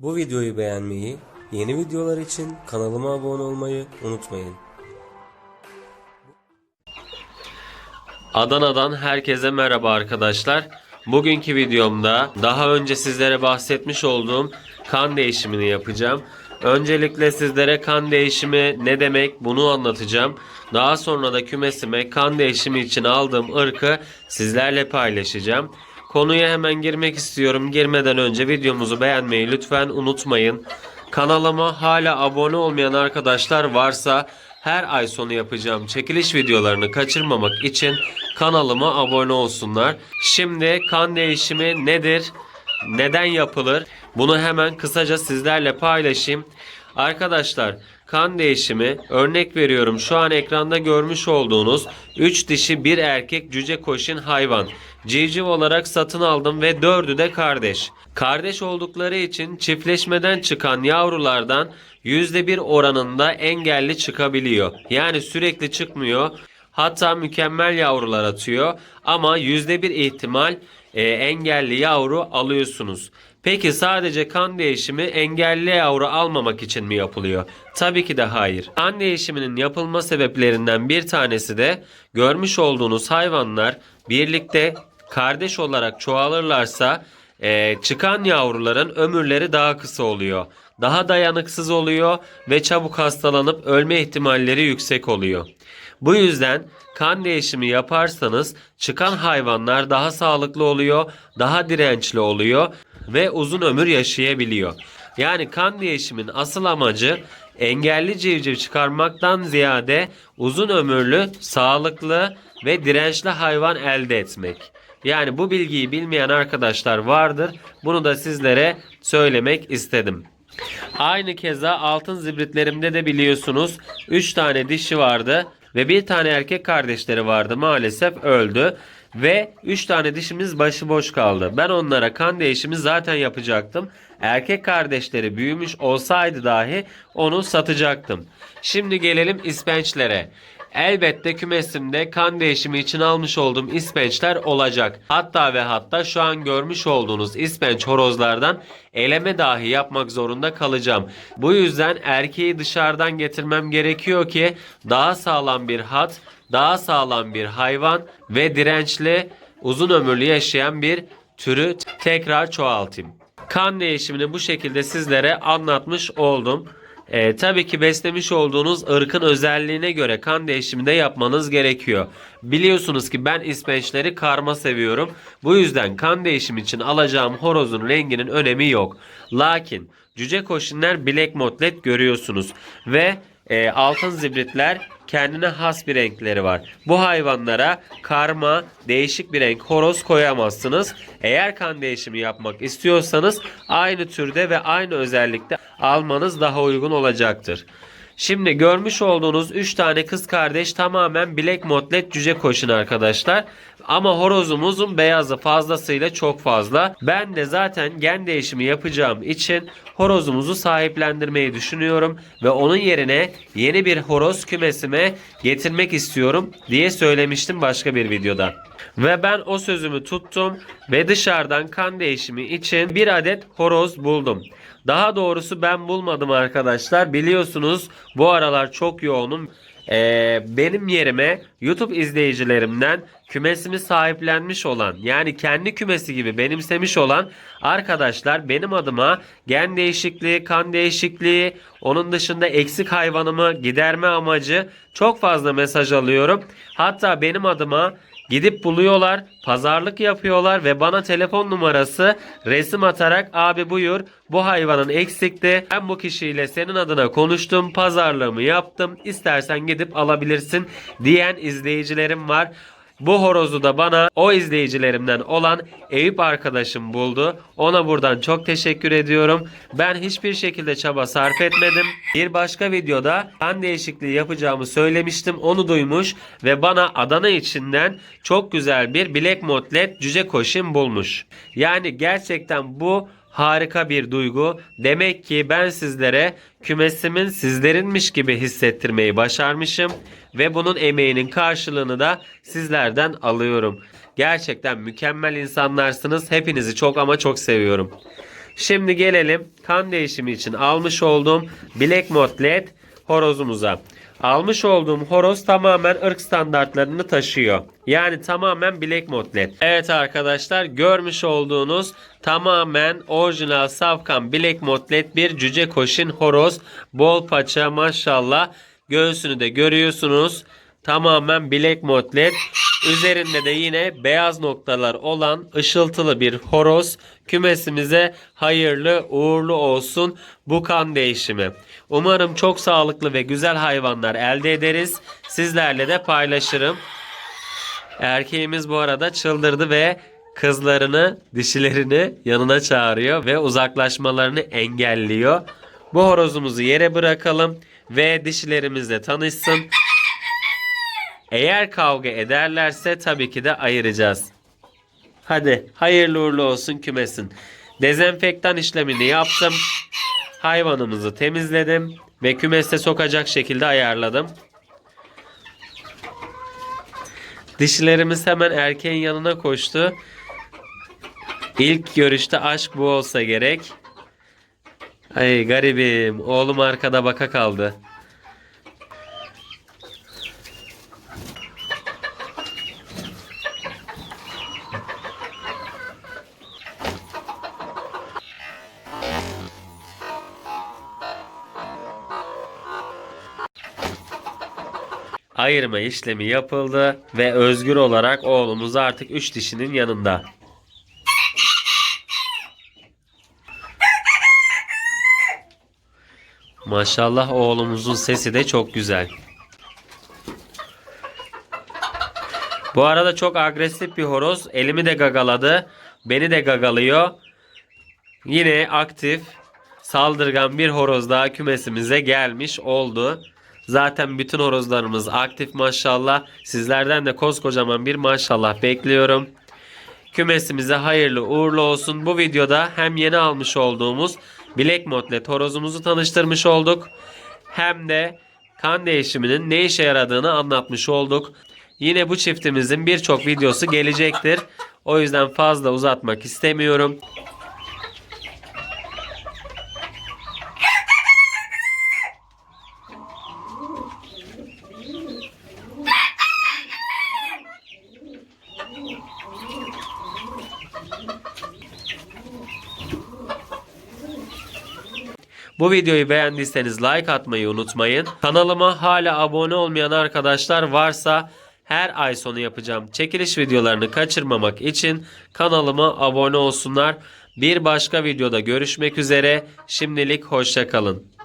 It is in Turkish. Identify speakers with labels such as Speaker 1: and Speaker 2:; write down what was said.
Speaker 1: Bu videoyu beğenmeyi, yeni videolar için kanalıma abone olmayı unutmayın. Adana'dan herkese merhaba arkadaşlar. Bugünkü videomda daha önce sizlere bahsetmiş olduğum kan değişimini yapacağım. Öncelikle sizlere kan değişimi ne demek bunu anlatacağım. Daha sonra da kümesime kan değişimi için aldığım ırkı sizlerle paylaşacağım. Konuya hemen girmek istiyorum. Girmeden önce videomuzu beğenmeyi lütfen unutmayın. Kanalıma hala abone olmayan arkadaşlar varsa her ay sonu yapacağım çekiliş videolarını kaçırmamak için kanalıma abone olsunlar. Şimdi kan değişimi nedir? Neden yapılır? Bunu hemen kısaca sizlerle paylaşayım. Arkadaşlar kan değişimi örnek veriyorum şu an ekranda görmüş olduğunuz 3 dişi bir erkek cüce koşun hayvan. Civciv olarak satın aldım ve dördü de kardeş. Kardeş oldukları için çiftleşmeden çıkan yavrulardan %1 oranında engelli çıkabiliyor. Yani sürekli çıkmıyor. Hatta mükemmel yavrular atıyor ama %1 ihtimal e, engelli yavru alıyorsunuz. Peki sadece kan değişimi engelli yavru almamak için mi yapılıyor? Tabii ki de hayır. Kan değişiminin yapılma sebeplerinden bir tanesi de görmüş olduğunuz hayvanlar birlikte kardeş olarak çoğalırlarsa e, çıkan yavruların ömürleri daha kısa oluyor. Daha dayanıksız oluyor ve çabuk hastalanıp ölme ihtimalleri yüksek oluyor. Bu yüzden kan değişimi yaparsanız çıkan hayvanlar daha sağlıklı oluyor, daha dirençli oluyor ve uzun ömür yaşayabiliyor. Yani kan değişimin asıl amacı engelli civciv çıkarmaktan ziyade uzun ömürlü, sağlıklı ve dirençli hayvan elde etmek. Yani bu bilgiyi bilmeyen arkadaşlar vardır. Bunu da sizlere söylemek istedim. Aynı keza altın zibritlerimde de biliyorsunuz 3 tane dişi vardı ve bir tane erkek kardeşleri vardı maalesef öldü. Ve 3 tane dişimiz başıboş kaldı. Ben onlara kan değişimi zaten yapacaktım. Erkek kardeşleri büyümüş olsaydı dahi onu satacaktım. Şimdi gelelim ispençlere. Elbette kümesimde kan değişimi için almış olduğum ispençler olacak. Hatta ve hatta şu an görmüş olduğunuz ispenç horozlardan eleme dahi yapmak zorunda kalacağım. Bu yüzden erkeği dışarıdan getirmem gerekiyor ki daha sağlam bir hat, daha sağlam bir hayvan ve dirençli, uzun ömürlü yaşayan bir türü tekrar çoğaltayım. Kan değişimini bu şekilde sizlere anlatmış oldum. Ee, tabii ki beslemiş olduğunuz ırkın özelliğine göre kan değişimi de yapmanız gerekiyor. Biliyorsunuz ki ben ispençleri karma seviyorum. Bu yüzden kan değişimi için alacağım horozun renginin önemi yok. Lakin cüce koşunlar bilek motlet görüyorsunuz. Ve e, altın zibritler kendine has bir renkleri var. Bu hayvanlara karma, değişik bir renk horoz koyamazsınız. Eğer kan değişimi yapmak istiyorsanız aynı türde ve aynı özellikte almanız daha uygun olacaktır. Şimdi görmüş olduğunuz 3 tane kız kardeş tamamen Black Motlet cüce koşun arkadaşlar. Ama horozumuzun beyazı fazlasıyla çok fazla. Ben de zaten gen değişimi yapacağım için horozumuzu sahiplendirmeyi düşünüyorum. Ve onun yerine yeni bir horoz kümesime getirmek istiyorum diye söylemiştim başka bir videoda. Ve ben o sözümü tuttum ve dışarıdan kan değişimi için bir adet horoz buldum. Daha doğrusu ben bulmadım arkadaşlar. Biliyorsunuz bu aralar çok yoğunum. Ee, benim yerime YouTube izleyicilerimden kümesimi sahiplenmiş olan yani kendi kümesi gibi benimsemiş olan arkadaşlar benim adıma gen değişikliği, kan değişikliği, onun dışında eksik hayvanımı giderme amacı çok fazla mesaj alıyorum. Hatta benim adıma Gidip buluyorlar, pazarlık yapıyorlar ve bana telefon numarası resim atarak abi buyur bu hayvanın eksikti. Ben bu kişiyle senin adına konuştum, pazarlığımı yaptım. İstersen gidip alabilirsin diyen izleyicilerim var. Bu horozu da bana o izleyicilerimden olan Eyüp arkadaşım buldu. Ona buradan çok teşekkür ediyorum. Ben hiçbir şekilde çaba sarf etmedim. Bir başka videoda kan değişikliği yapacağımı söylemiştim. Onu duymuş ve bana Adana içinden çok güzel bir bilek motlet cüce koşun bulmuş. Yani gerçekten bu harika bir duygu. Demek ki ben sizlere kümesimin sizlerinmiş gibi hissettirmeyi başarmışım ve bunun emeğinin karşılığını da sizlerden alıyorum. Gerçekten mükemmel insanlarsınız. Hepinizi çok ama çok seviyorum. Şimdi gelelim kan değişimi için almış olduğum Black Motlet horozumuza. Almış olduğum horoz tamamen ırk standartlarını taşıyor. Yani tamamen Black Motlet. Evet arkadaşlar görmüş olduğunuz tamamen orijinal safkan Black Motlet bir cüce koşin horoz. Bol paça maşallah. Göğsünü de görüyorsunuz. Tamamen Black Motlet. Üzerinde de yine beyaz noktalar olan ışıltılı bir horoz. Kümesimize hayırlı uğurlu olsun bu kan değişimi. Umarım çok sağlıklı ve güzel hayvanlar elde ederiz. Sizlerle de paylaşırım. Erkeğimiz bu arada çıldırdı ve kızlarını, dişilerini yanına çağırıyor ve uzaklaşmalarını engelliyor. Bu horozumuzu yere bırakalım ve dişilerimizle tanışsın. Eğer kavga ederlerse tabii ki de ayıracağız. Hadi hayırlı uğurlu olsun kümesin. Dezenfektan işlemini yaptım. Hayvanımızı temizledim ve kümeste sokacak şekilde ayarladım. Dişilerimiz hemen erkeğin yanına koştu. İlk görüşte aşk bu olsa gerek. Ay garibim. Oğlum arkada baka kaldı. Ayırma işlemi yapıldı ve özgür olarak oğlumuz artık 3 dişinin yanında. Maşallah oğlumuzun sesi de çok güzel. Bu arada çok agresif bir horoz. Elimi de gagaladı. Beni de gagalıyor. Yine aktif, saldırgan bir horoz daha kümesimize gelmiş oldu. Zaten bütün horozlarımız aktif maşallah. Sizlerden de koskocaman bir maşallah bekliyorum. Kümesimize hayırlı uğurlu olsun. Bu videoda hem yeni almış olduğumuz Black Motlet horozumuzu tanıştırmış olduk. Hem de kan değişiminin ne işe yaradığını anlatmış olduk. Yine bu çiftimizin birçok videosu gelecektir. O yüzden fazla uzatmak istemiyorum. Bu videoyu beğendiyseniz like atmayı unutmayın. Kanalıma hala abone olmayan arkadaşlar varsa her ay sonu yapacağım çekiliş videolarını kaçırmamak için kanalıma abone olsunlar. Bir başka videoda görüşmek üzere. Şimdilik hoşçakalın.